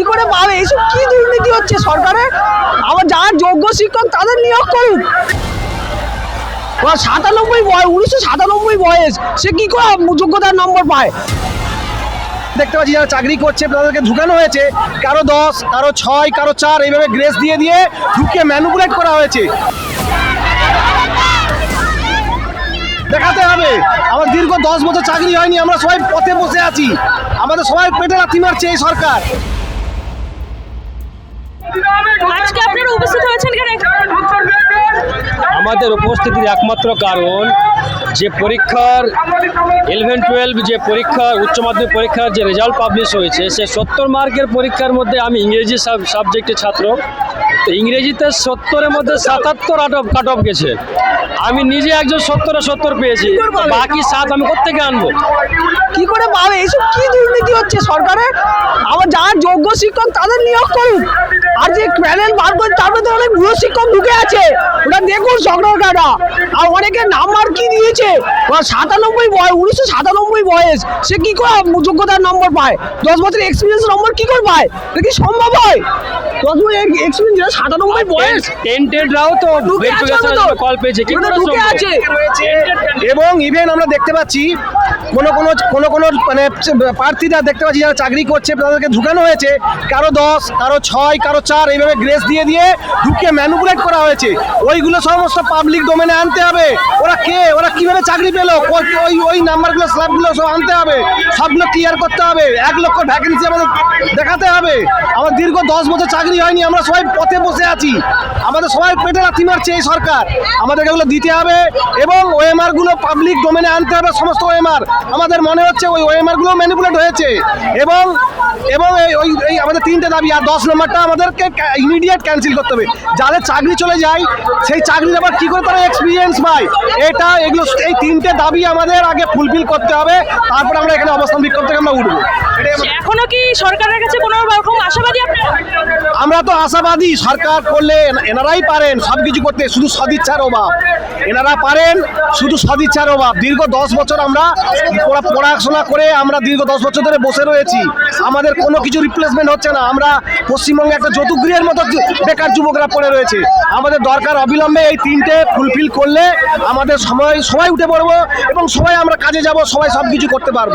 কি করে পাবে? এইসব কি দুর্নীতি হচ্ছে সরকারের? আবার যারা যোগ্য শিক্ষক তাদের নিয়োগ ওর সাতানব্বই বয়স উনিশশো সাতানব্বই বয়স। সে কি করে যোগ্যতার নম্বর পায়? দেখতে পাচ্ছি যারা চাকরি করছে, তাদেরকে ঢুকানো হয়েছে। কারও দশ, কারও ছয়, কারও চার, এইভাবে গ্রেস দিয়ে দিয়ে ঢুকিয়ে ম্যানুপুলেট করা হয়েছে। দেখাতে হবে। আমার দীর্ঘ দশ বছর চাকরি হয়নি, আমরা সবাই পথে বসে আছি। আমাদের সবাই পেটে লাথি মারছে এই সরকার। আমাদের উপস্থিতির একমাত্র কারণ যে পরীক্ষার ইলেভেন টুয়েলভ যে পরীক্ষার উচ্চ মাধ্যমিক পরীক্ষার যে রেজাল্ট পাবলিশ হয়েছে সে সত্তর মার্কের পরীক্ষার মধ্যে আমি ইংরেজি সাব সাবজেক্টের ছাত্র। তো ইংরেজিতে সত্তরের মধ্যে সাতাত্তর আট অফ কাট অফ গেছে। আমি নিজে একজন সত্তরে সত্তর পেয়েছি। বাকি সাত আমি কোথেকে আনব? কি করে পাবে? এইসব কি দুর্নীতি হচ্ছে সরকারের? আবার যারা যোগ্য শিক্ষক তাদের নিয়োগ করুন। আর যে প্যানেল বার করে তার মধ্যে অনেক ভুয়ো শিক্ষক ঢুকে আছে। ওটা দেখুন সংগ্রহটা আর অনেকে নাম্বার কি দিয়েছে? সাতানব্বই বয়স উনিশশো সাতানব্বই বয়স। সে কি করে যোগ্যতার নম্বর পায়? দশ বছর এক্সপিরিয়েন্স নম্বর কি করে পায়? এটা কি সম্ভব হয়? দশ বছর এক্সপিরিয়েন্স সাতানব্বই বয়স। টেন্টেডরাও তো। কল পেয়েছে। কি করে আছে। এবং ইভেন আমরা দেখতে পাচ্ছি কোন কোন কোন কোন মানে প্রার্থীরা দেখতে পাচ্ছি যারা চাকরি করছে তাদেরকে ঢুকানো হয়েছে। কারও দশ কারও ছয় কারও চার এইভাবে গ্রেস দিয়ে দিয়ে ঢুকিয়ে ম্যানুপুলেট করা হয়েছে। ওইগুলো সমস্ত পাবলিক ডোমেনে আনতে হবে। ওরা কে? ওরা কীভাবে চাকরি পেল? ওই ওই নাম্বারগুলো স্ল্যাবগুলো সব আনতে হবে। সবগুলো ক্লিয়ার করতে হবে। এক লক্ষ ভ্যাকেন্সি আমাদের দেখাতে হবে। আমার দীর্ঘ দশ বছর চাকরি হয়নি, আমরা সবাই পথে বসে আছি। আমাদের সবাই পেটে লাথি মারছে এই সরকার। আমাদেরকে এগুলো দিতে হবে এবং ওএমআরগুলো পাবলিক ডোমেনে আনতে হবে, সমস্ত ওএমআর আমাদের মনে হচ্ছে ওই ওএমআরগুলো ম্যানিপুলেট হয়েছে এবং এবং এই, ওই, এই আমাদের তিনটে দাবি, আর দশ নম্বরটা আমাদেরকে ইমিডিয়েট ক্যান্সেল করতে হবে। যাদের চাকরি চলে যায়, সেই চাকরির আবার কী করে তারা এক্সপিরিয়েন্স পায়? এটা, এগুলো, এই তিনটে দাবি আমাদের আগে ফুলফিল করতে হবে, তারপর আমরা এখানে অবস্থান বিক্ষোভ থেকে আমরা উঠবো। এখনও কি সরকারের কাছে কোনো রকম আশাবাদী আপনারা? আমরা তো আশাবাদী সরকার করলে এনারাই পারেন সব কিছু করতে শুধু সদিচ্ছার অভাব। এনারা পারেন শুধু সদিচ্ছার অভাব। দীর্ঘ দশ বছর আমরা পড়াশোনা করে আমরা দীর্ঘ দশ বছর ধরে বসে রয়েছি। আমাদের কোনো কিছু রিপ্লেসমেন্ট হচ্ছে না। আমরা পশ্চিমবঙ্গে একটা যৌতুগৃহের মতো বেকার যুবকরা পড়ে রয়েছে। আমাদের দরকার অবিলম্বে এই তিনটে ফুলফিল করলে আমাদের সময় সবাই উঠে পড়ব এবং সবাই আমরা কাজে যাব সবাই সব কিছু করতে পারব।